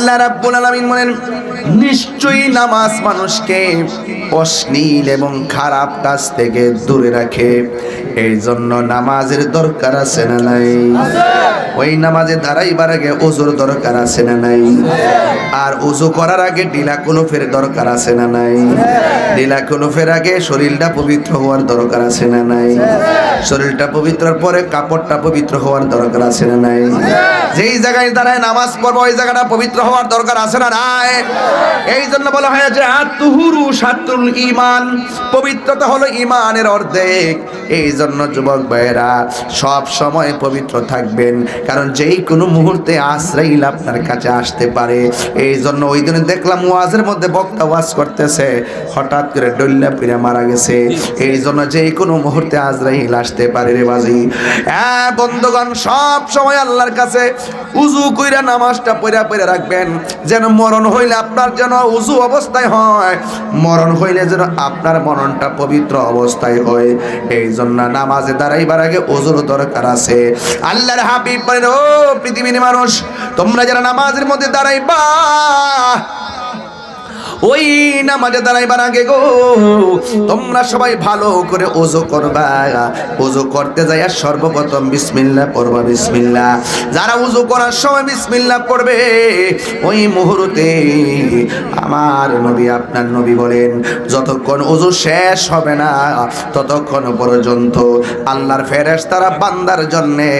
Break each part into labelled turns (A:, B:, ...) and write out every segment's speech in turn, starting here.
A: আল্লাহ রাব্বুল আলামিন বলেন, নিশ্চয়ই নামাজ মানুষকে অশ্লীল এবং খারাপ কাজ থেকে দূরে রাখে। এই জন্য নামাজের দরকার আছে না নাই? ওই নামাজে দাঁড়াইবার আগে ওজোর দরকার আছে না নাই? আর উজু করার আগে ডিলা কুলুফের দরকার আছে না নাই? ডিলা কুলুফের আগে শরীরটা পবিত্র হওয়ার দরকার আছে না নাই? শরীরটা পবিত্রর পরে কাপড়টা পবিত্র হওয়ার দরকার আছে না নাই? যেই জায়গায় দাঁড়ায় নামাজ পড়ব, ওই জায়গাটা পবিত্র হওয়ার দরকার আছে না নাই? এই জন্য বলা হয়েছে আত্মহুরু সাতুল ইমান পবিত্রতা হলো ইমানের অর্ধেক। এই জন্য যুবক ভাইয়েরা, সব সময় পবিত্র থাকবেন, কারণ যেই কোনো মুহূর্তে আশ্রয়ীল আপনার কাছে আসতে পারে। এই জন্য ওই দিনে দেখলাম ওয়াজের মধ্যে বক্তা ওয়াজ করতেছে, হঠাৎ করে ডল্লা পিড়ে মারা গেছে। এই জন্য যেই কোনো মুহূর্তে আজরাইল আসতে পারে রে বাজি। হ্যাঁ বন্ধুগণ, সব সময় আল্লাহর কাছে উজু কইরা নামাজটা পড়া পড়া রাখবেন। যেন মরণ হইলে আপনার যেন উজু অবস্থায় হয়। মরণ হইলে যেন আপনার মরণটা পবিত্র অবস্থায় হয়। এই জন্য নামাজে দাঁড়াইবার আগে উজুর দরকার আছে। আল্লাহর হাবিব বলেন, ও পৃথিবীর মানুষ, তোমরা যারা নামাজের মধ্যে দাঁড়াইবা ওই নামাজে দাঁড়াইবার আগে গো, তোমরা সবাই ভালো করে ওজো করবা। ওজো করতে যাই আর সর্বপ্রথম বিসমিল্লাহ পড়বা, বিসমিল্লাহ। যারা ওজো করার সময় বিসমিল্লা পড়বে, ওই মুহূর্তে আমার নবী, আপনার নবী বলেন, যতক্ষণ ওজু শেষ হবে না, ততক্ষণ পর্যন্ত আল্লাহর ফেরেশ তারা বান্দার জন্যে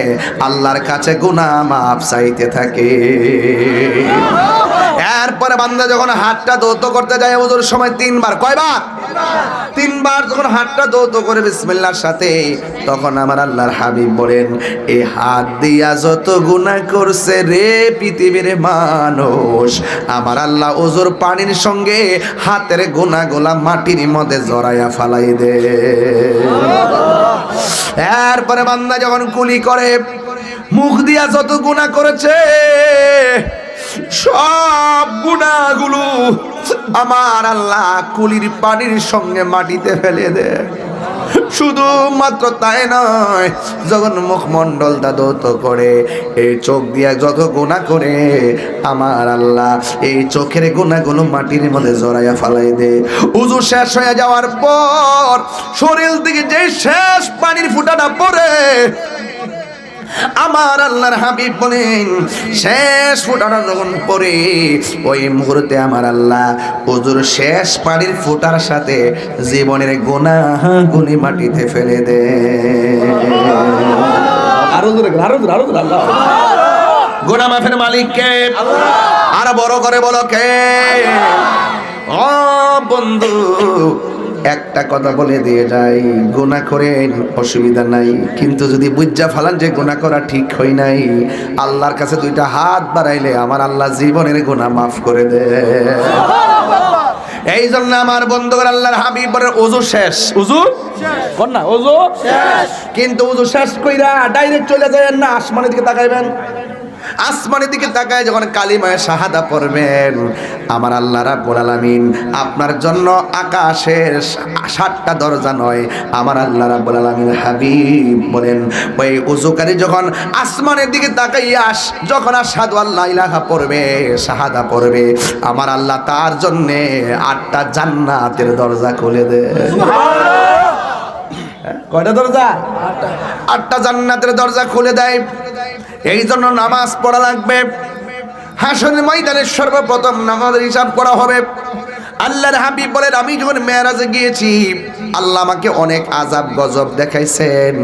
A: আল্লাহর কাছে গুনাহ মাফ চাইতে থাকে। এরপরে বান্দা যখন হাতটা দৌত করতে যায় ওজোর সময় তিনবার। কয়বার? তিনবার যখন হাতটা দৌত করে বিসমিল্লার সাথে, তখন আমার আল্লাহর হাবিব বলেন এই হাত দিয়া যত গুনাহ করছে রে পৃথিবীর মানুষ, আমার আল্লাহ ওজোর পানির সঙ্গে হাতের গোনা গোলা মাটির মধ্যে জড়াইয়া ফালাই দে। এরপরে বান্দা যখন কুলি করে, মুখ দিয়া যত গুনাহ করেছে, সব গুণাগুলো আমার আল্লাহ কুলির পানির সঙ্গে মাটিতে ফেলে দে। শুধু মাত্র তাই নয়, যখন মুখমণ্ডল দাদত করে, এই চোখ দিয়া যত গোনা করে, আমার আল্লাহ এই চোখের গুণাগুলো মাটির মধ্যে জড়াইয়া ফালাই দে। উজু শেষ হয়ে যাওয়ার পর, শরীর থেকে যে শেষ পানির ফুটাটা পড়ে আমার আল্লাহর হাবিব বলেন শেষ ফোটাটা যখন পরে ওই মুহূর্তে আমার আল্লাহ ওজুর শেষ পানির ফোটার সাথে জীবনের গোনা গুনি মাটিতে ফেলে দে
B: আরও জোরে আরও জোরে আরও জোরে আল্লাহ।
A: গোনা মাফের মালিককে আর বড় করে বলো কে? ও বন্ধু একটা কথা বলে দিয়ে যাই গুণা করেন অসুবিধা নাই। কিন্তু যদি বুজ্জা ফালান যে গুণা করা ঠিক হয় নাই আল্লাহর কাছে দুইটা হাত বাড়াইলে আমার আল্লাহ জীবনের গুণা মাফ করে দে এই জন্য আমার বন্ধুগণ আল্লাহর হাবিব বলে ওজু শেষ। উজু?
B: কর না ওজো
A: কিন্তু উজু শেষ কইরা ডাইরেক্ট চলে যাবেন না আসমানের দিকে তাকাইবেন। আসমানের দিকে তাকায় যখন কালিমায় শাহাদা পড়বেন আমার আল্লাহ রাব্বুল আলামিন আপনার জন্য আকাশের সাতটা দরজা নয় আমার আল্লাহ রাব্বুল আলামিন হাবিব বলেন ওই উজুকারী যখন আসমানের দিকে তাকাইয়া আস যখন আসাদু আল্লাহ ইলাহা পড়বে শাহাদা পড়বে আমার আল্লাহ তার জন্যে আটটা জান্নাতের দরজা খুলে দেয়
B: কয়টা দরজা?
A: আটটা জান্নাতের দরজা খুলে দেয়। এই জন্য নামাজ পড়া লাগবে। হাসনের ময়দানে সর্বপ্রথম নামাজের হিসাব করা হবে। আল্লাহর হাবিব বলেন আমি যখন মেয়ারাজে গিয়েছি আল্লাহ আমাকে অনেক আজাব গজব দেখাইছেন।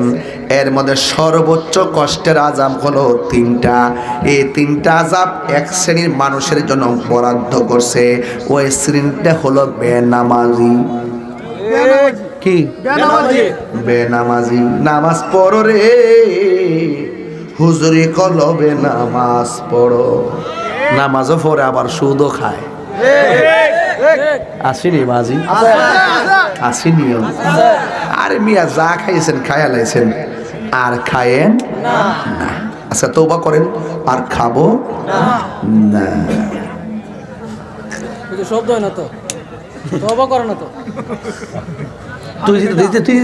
A: এর মধ্যে সর্বোচ্চ কষ্টের আজাব হলো তিনটা। এই তিনটা আজাব এক শ্রেণির মানুষের জন্য বরাদ্দ করছে। ওই শ্রেণীটা হলো বেনামাজি। কি? বেনামাজি। নামাজ পড়ো রে। হুজুরি কলবে নামাজ পড়ো। নামাজও পড়ে আবার সুদও খায়। আসেনি মাঝি আসেনি আরে মিয়া যা খাইছেন খায়া লাইছেন। আর খায়েন না। আচ্ছা তৌবা করেন। আর খাব না।
C: শব্দ হয় না তো? তবা করে না তো?
A: তুই তুই